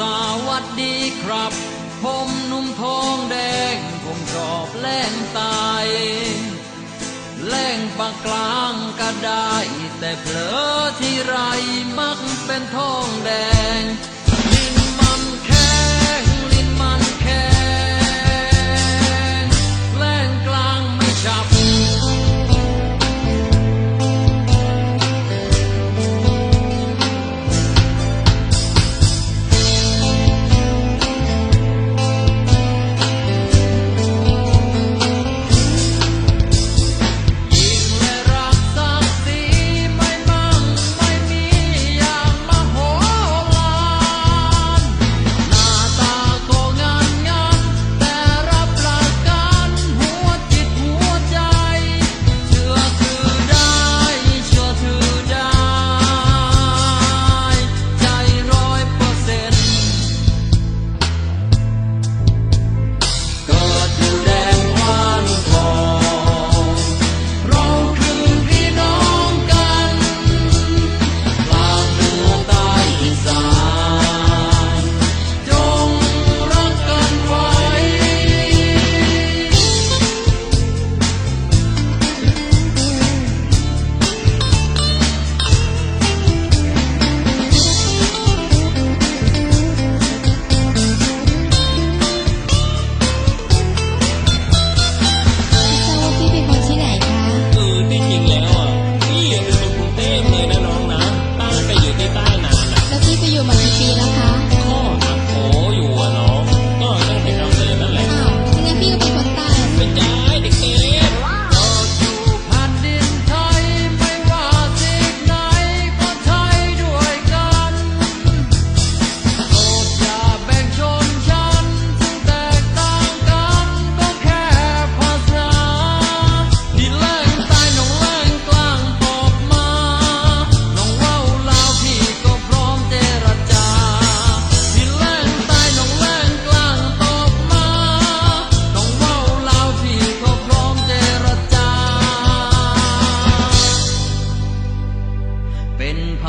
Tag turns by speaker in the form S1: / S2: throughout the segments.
S1: สวัสดีครับ ผมหนุ่มทองแดงผงชอบแล่งตายแล่งปากกลางก็ได้ แต่เผลอที่ไรมักเป็นทองแดง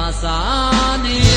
S1: आसानी